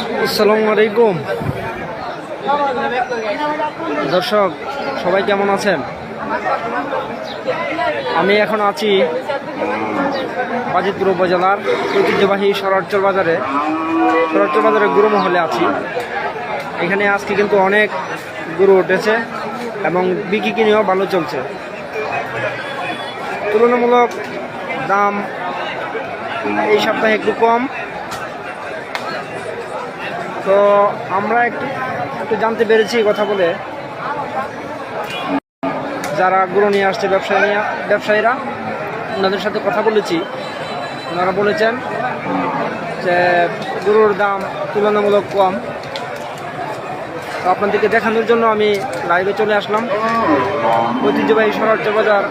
আসসালামু আলাইকুম। দর্শক, সবাই কেমন আছেন? আমি এখন আছি বাজিতপুর উপজেলার ঐতিহ্যবাহী সরারচর বাজারে। সরারচর বাজারে গুরু মহলে আছি। এখানে আজকে কিন্তু অনেক গরু উঠেছে এবং বিক্রি কিনেও ভালো চলছে। তুলনামূলক দাম এই সপ্তাহে একটু কম। তো আমরা একটু একটু জানতে পেরেছি কথা বলে। যারা গরু নিয়ে আসছে ব্যবসায়ী ব্যবসায়ীরা, ওনাদের সাথে কথা বলেছি। ওনারা বলেছেন যে গরুর দাম তুলনামূলক কম। তো আপনাদেরকে দেখানোর জন্য আমি লাইভে চলে আসলাম। ঐতিহ্যবাহী সরার্য বাজার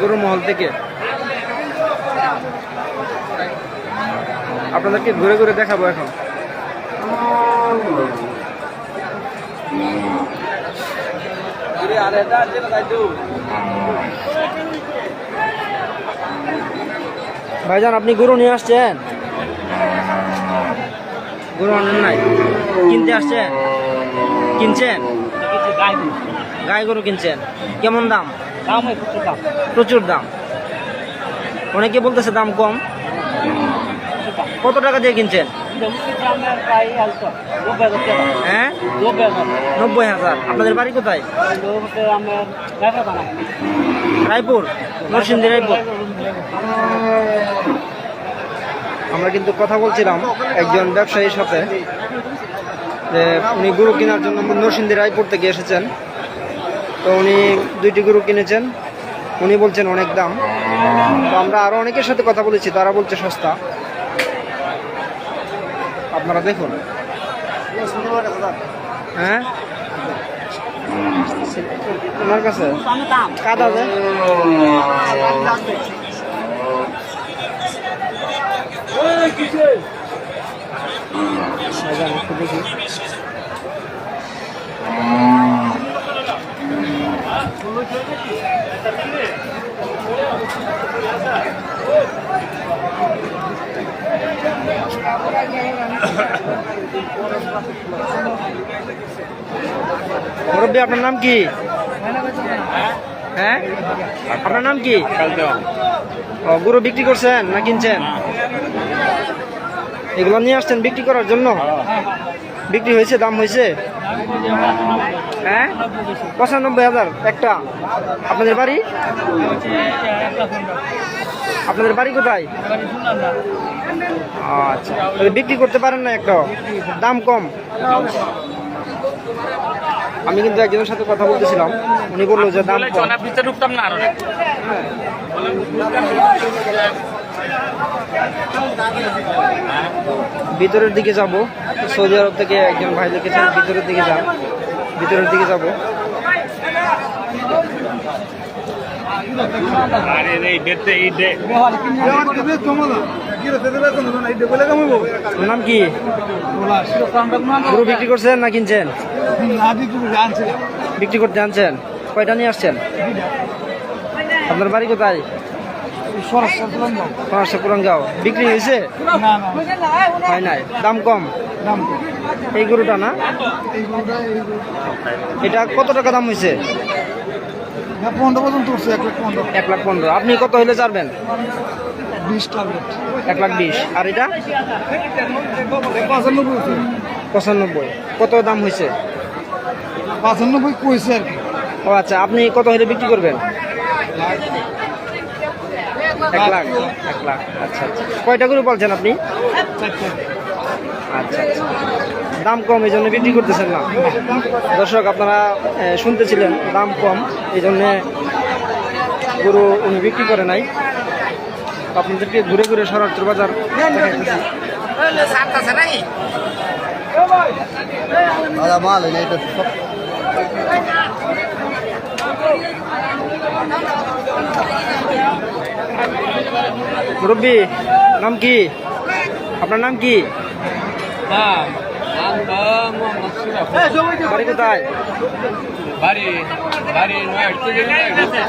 গরু মহল থেকে। আপনাদেরকে ঘুরে ঘুরে দেখাবো এখন। ভাইজান, আপনি গরু নিয়ে আসছেন? গরু আনেন নাই। কিনতে আসছেন? কিনছেন? গাই গরু কিনছেন। কেমন দাম? প্রচুর দাম। অনেকে বলতেছে দাম কম। কত টাকা দিয়ে কিনছেন? হ্যাঁ? নব্বই হাজার। আপনাদের বাড়ি কোথায়? রায়পুর? নরসিংদী রায়পুর। আমরা কিন্তু কথা বলছিলাম একজন ব্যবসায়ীর সাথে যে উনি গরু কেনার জন্য নরসিংদী রায়পুর থেকে এসেছেন। তো উনি দুইটি গরু কিনেছেন। উনি বলছেন অনেক দাম। তো আমরা আরও অনেকের সাথে কথা বলেছি তারা বলছে সস্তা। আপনারা দেখুন। হ্যাঁ? ওনার কাছে? কাদা যে। ভাইজান, দেখি মুরব্বী আপনার নাম কি? হ্যাঁ? আপনার নাম কি? ও গরু বিক্রি করছেন না কিনছেন? এগুলো নিয়ে আসছেন বিক্রি করার জন্য? বিক্রি হয়েছে দাম হয়েছে? হ্যাঁ? পঁচানব্বই হাজার একটা। আপনাদের বাড়ি? আপনাদের বাড়ি কোথায়? আচ্ছা বিক্রি করতে পারেন না একটা দাম কম? আমি কিন্তু একজনের সাথে কথা বলতেছিলাম, উনি বলল যে দাম ঢুকতাম না ভিতরের দিকে যাব, সৌদি আরব থেকে একজন ভাই লিখেছেন ভিতরের দিকে যান ভিতরের দিকে যাব আরে এই বেতে এই দে ওর নাম কি? গরু বিক্রি করছেন না কিনছেন? বিক্রি করতে আনছেন? কয়টা নিয়ে আসছেন? আপনার বাড়ি কোথায়? পাঁচশো বিক্রি হয়েছে? হয় নাই। দাম কম? এই গরুটা না? এটা কত টাকা দাম হয়েছে? পনেরো পর্যন্ত উঠছে এক লাখ পনেরো। এক লাখ পনেরো। আপনি কত হলে বিশ টার্গেট এক লাখ বিশ। আর এটা? পঁচানব্বই পঁচানব্বই। কত দাম হয়েছে পঁচানব্বই কইছে আর কি। ও আচ্ছা আপনি কত হলে বিক্রি করবেন? এক লাখ। এক লাখ আচ্ছা আচ্ছা। কয়টা করে বলছেন আপনি? আচ্ছা আচ্ছা। দাম কম এই জন্য বিক্রি করতেছেন না। দর্শক, আপনারা শুনতেছিলেন দাম কম, এই জন্যে গরু উনি বিক্রি করে নাই। আপনাদেরকে ঘুরে ঘুরে সরার্থ বাজার মুরব্বী, নাম কি? আপনার নাম কি?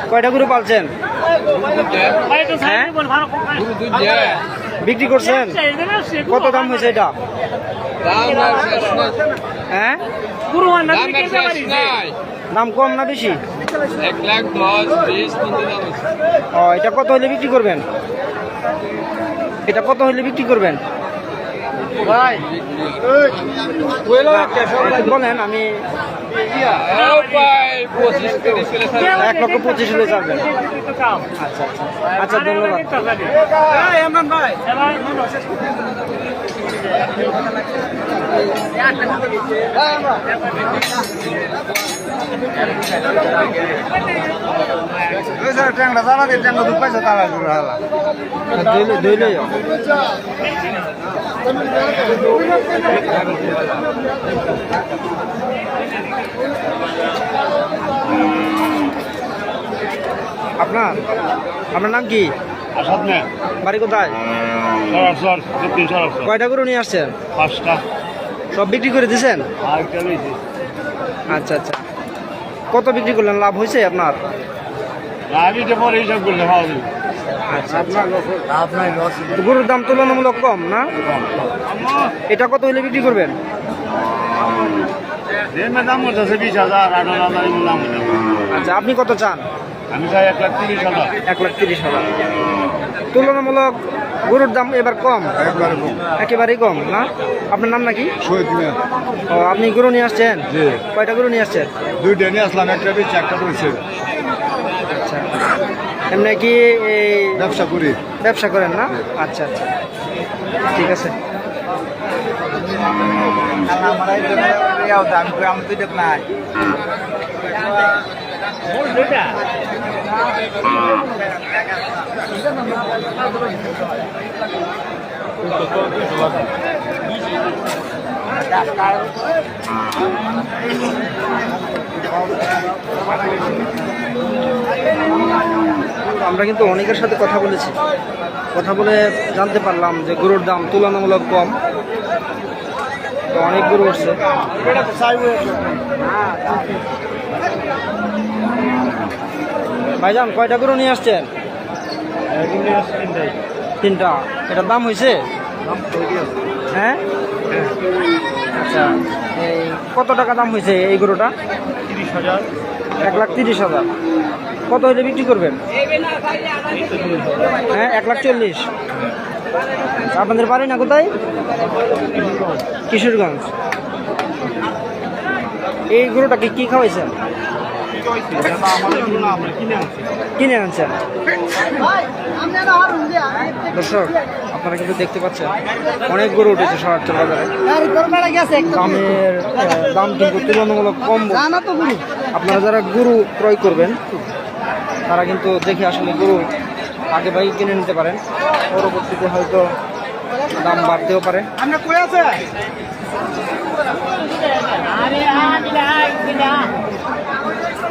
কয়টা গরু পালছেন? হ্যাঁ? বিক্রি করছেন? কত দাম হয়েছে এটা? হ্যাঁ? দাম কম না বেশি। ও, এটা কত হলে বিক্রি করবেন? এটা কত হলে বিক্রি করবেন? বলেন আমি ভাই। এক লক্ষ পঁচিশ হলে যাবেন আচ্ছা আচ্ছা আচ্ছা। ধন্যবাদ। ট্যাংরা দিয়ে ট্যাংরা দুধ পাইছে তারা ঘুরে হালা দইলে আপনার আপনার নাম কি? বাড়ি কোথায়? কয়টা গরু নিয়ে আসছেন? পাঁচটা। সব বিক্রি করে দিয়েছেন আচ্ছা আচ্ছা। কত বিক্রি করলেন? লাভ হয়েছে আপনার? আমি যে পরে হিসাব করলে ভালো আচ্ছা আচ্ছা। গরুর দাম তুলনামূলক কম না? এটা কত হইলে বিক্রি করবেন? দাম হচ্ছে বিশ হাজার আঠারো হাজার দাম আচ্ছা আপনি কত চান? আমি চাই এক লাখ তিরিশ হাজার। এক লাখ তিরিশ হাজার। তুলনামূলক গরুর দাম এবার কম? একবারে কম। একেবারেই কম না? আপনার নাম নাকি? ও আপনি গরু নিয়ে আসছেন? কয়টা গরু নিয়ে আসছেন? দুইটা নিয়ে আসলাম একটা বেশি একটা রয়েছে আচ্ছা। এমনি কি এই ব্যবসা করি। ব্যবসা করেন না? আচ্ছা আচ্ছা। ঠিক আছে। আমি দুইটা নাই। আমরা কিন্তু অনেকের সাথে কথা বলেছি। কথা বলে জানতে পারলাম যে গরুর দাম তুলনামূলক কম। অনেক গরু উঠছে। ভাইজান, কয়টা গরু নিয়ে আসছেন? তিনটা। এটার দাম হয়েছে হ্যাঁ? আচ্ছা এই কত টাকা দাম হয়েছে এই গরুটা? তিরিশ হাজার এক লাখ তিরিশ হাজার। কত হইলে বিক্রি করবেন? হ্যাঁ এক লাখ চল্লিশ। আপনাদের বাড়ি না কোথায়? কিশোরগঞ্জ। এই গরুটাকে কি খাওয়াইছেন? কিনে আনছেন দর্শক আপনারা কিন্তু দেখতে পাচ্ছেন অনেক গরু উঠেছে শহরাঞ্চল বাজারে। দামের দাম কিন্তু তুলনামূলক কম আপনারা যারা গরু ক্রয় করবেন তারা কিন্তু দেখে আসলে গরু আগে ভাগে কিনে নিতে পারেন। পরবর্তীতে হয়তো দাম বাড়তেও পারে। আমরা কই আছে?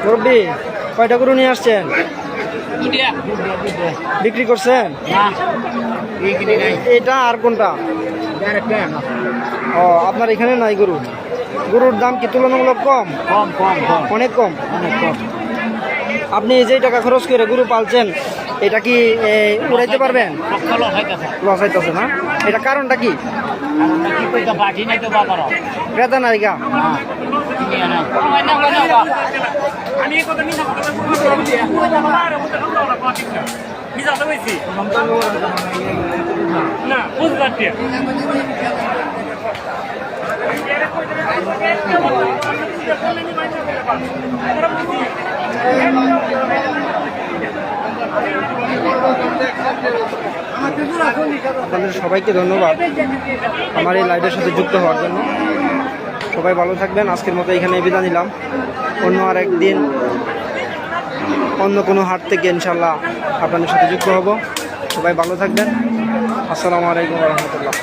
মুরব্বী কয়টা গরু নিয়ে আসছেন? বিক্রি করছেন? এটা আর কোনটা? ও আপনার এখানে নাই গরু? গরুর দাম কি তুলনামূলক কম কম। অনেক কম। অনেক কম। আপনি যেই টাকা খরচ করে গরু পালছেন এটা কি উড়াইতে পারবেন লস হইতেছে না এটা কারণটা কি ক্রেতা নায়িকা না বুঝতে আপনাদের সবাইকে ধন্যবাদ আমার এই লাইভের সাথে যুক্ত হওয়ার জন্য। সবাই ভালো থাকবেন। আজকের মতো এখানে বিদায় নিলাম। অন্য আর একদিন অন্য কোনো হাট থেকে ইনশাল্লাহ আপনাদের সাথে যুক্ত হব। সবাই ভালো থাকবেন। আসসালামু আলাইকুম রহমতুল্লাহ।